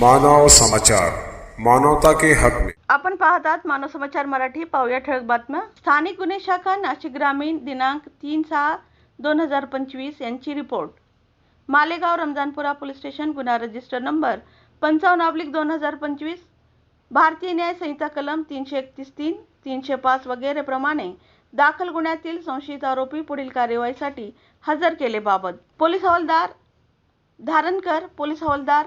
मानव समाचार मानवता के हक में। आपण पाहतात मानव समाचार मराठी पाहूया ठळक बातम्या. स्थानिक गुन्हे शाखा नाशिक ग्रामीण दिनांक तीन सहा दोन हजार पंचवीस यांची report. Malegaon Ramzanpura police station गुन्हा रजिस्टर नंबर पंचावन्न ऑब्लिक दोन हजार पंचवीस. भारतीय न्याय संहिता कलम तीनशे एकतीस तीन तीनशे पाच वगैरे प्रमाणे दाखल गुन्ह्यातील संशयित आरोपी पुढील कार्यवाहीसाठी हजर केलेबाबत पोलीस हवालदार धारणकर पोलीस हवालदार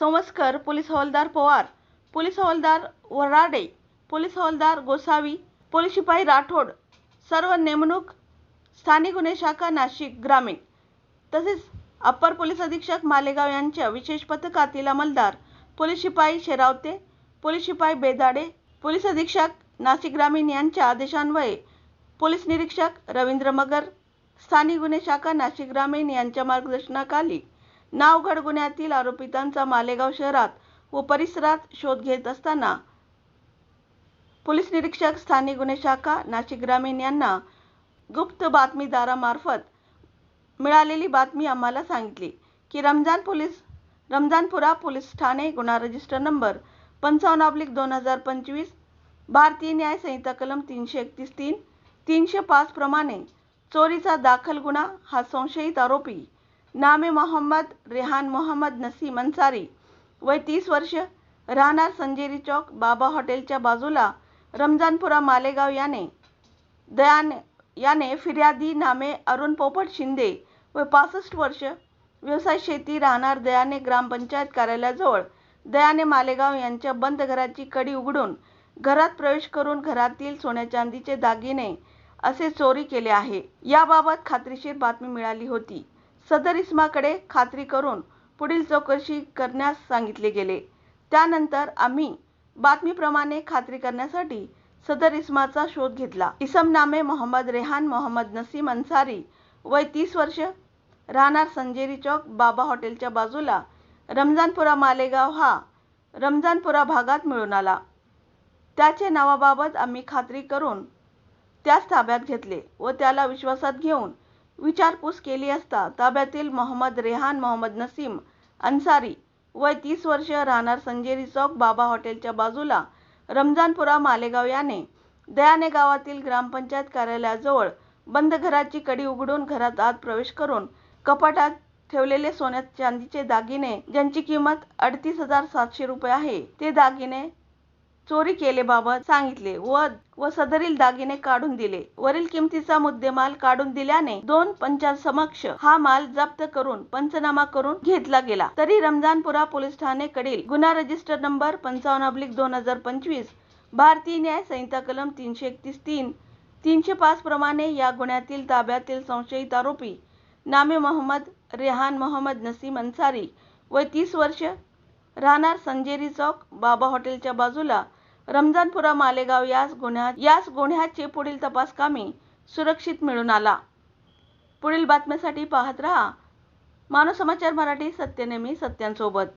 संवस्कर पोलीस हवालदार पवार पोलीस हवालदार वराडे पोलीस हवालदार गोसावी पोलीस शिपाई राठोड सर्व नेमणूक स्थानिक गुन्हे शाखा नाशिक ग्रामीण. तसेच अप्पर पोलीस अधीक्षक मालेगाव यांच्या विशेष पथकातील अंमलदार पोलीस शिपाई शेरावते पोलीस शिपाई बेदाडे पोलीस अधीक्षक नाशिक ग्रामीण यांच्या आदेशान्वये पोलीस निरीक्षक रवींद्र मगर स्थानिक गुन्हे शाखा नाशिक ग्रामीण यांच्या मार्गदर्शनाखाली नावगड गुन्ह्यातील आरोपितांचा मालेगाव शहरात व परिसरात शोध घेत असताना पोलीस निरीक्षक स्थानिक गुन्हे शाखा नाशिक ग्रामीण यांना गुप्त बातमीदारामार्फत मिळालेली बातमी आम्हाला सांगितली की रमजान पोलीस रमजानपुरा पोलीस ठाणे गुन्हा रजिस्टर नंबर पंचावन्न ऑब्लिक दोन हजार पंचवीस भारतीय न्याय संहिता कलम तीनशे एकतीस तीन तीनशे पाच प्रमाणे चोरीचा दाखल गुन्हा हा संशयित आरोपी नामे मोहम्मद रेहान मोहम्मद नसीम अन्सारी. वय तीस वर्ष राहणार संजेरी चौक बाबा हॉटेलच्या बाजूला रमजानपुरा मालेगाव याने. दयाने याने फिर्यादी नामे अरुण पोपट शिंदे. व पासष्ट वर्ष व्यवसाय शेती राहणार दयाने ग्रामपंचायत कार्यालयाजवळ. दयाने मालेगाव यांच्या बंद घराची कडी उघडून घरात प्रवेश करून घरातील सोन्या चांदीचे दागिने असे चोरी केले आहे. याबाबत खात्रीशीर बातमी मिळाली होती. सदर इस्माकडे खात्री करून पुढील चौकशी करण्यास सांगितले गेले. त्यानंतर आम्ही बातमीप्रमाणे खात्री करण्यासाठी सदर इस्माचा शोध घेतला. इसम नामे मोहम्मद रेहान मोहम्मद नसीम अन्सारी वय तीस वर्ष राहणार संजेरी चौक बाबा हॉटेलच्या बाजूला रमजानपुरा मालेगाव हा रमजानपुरा भागात मिळून आला. त्याचे नावाबाबत आम्ही खात्री करून त्यास ताब्यात घेतले व त्याला विश्वासात घेऊन विचारपूस केली असता ताब्यातील मोहम्मद रेहान मोहम्मद नसीम अन्सारी वय तीस वर्ष राहणार संजेरी चौक बाबा हॉटेलच्या बाजूला रमजानपुरा मालेगाव याने दयाने गावातील ग्रामपंचायत कार्यालयाजवळ बंद घराची कडी उघडून घरात आत प्रवेश करून कपाटात ठेवलेले सोन्यात चांदीचे दागिने ज्यांची किंमत अडतीस हजार सातशे रुपये आहे ते दागिने चोरी केलेबाबत सांगितले व व सदरील दागिने काढून दिले. वरील किमतीचा मुद्देमाल काढून दिल्याने दोन पंचांसमक्ष हा माल जप्त करून पंचनामा करून घेतला गेला. तरी रमजानपुरा पोलीस ठाणेकडील गुन्हा रजिस्टर नंबर पंचावन्न अब्लिक दोन हजार पंचवीस भारतीय न्याय संहिता कलम तीनशे एकतीस तीन तीनशे पाच प्रमाणे या गुन्ह्यातील ताब्यातील संशयित आरोपी नामे मोहम्मद रेहान मोहम्मद नसीम अन्सारी वय तीस वर्ष राहणार संजेरी चौक बाबा हॉटेलच्या बाजूला रमजानपुरा मालेगाव याच गुन्ह्यात याच गुन्ह्याचे पुढील तपास कामी सुरक्षित मिळून आला. पुढील बातम्यासाठी पाहत रहा. मानव समाचार मराठी सत्यनेमी सत्यांसोबत.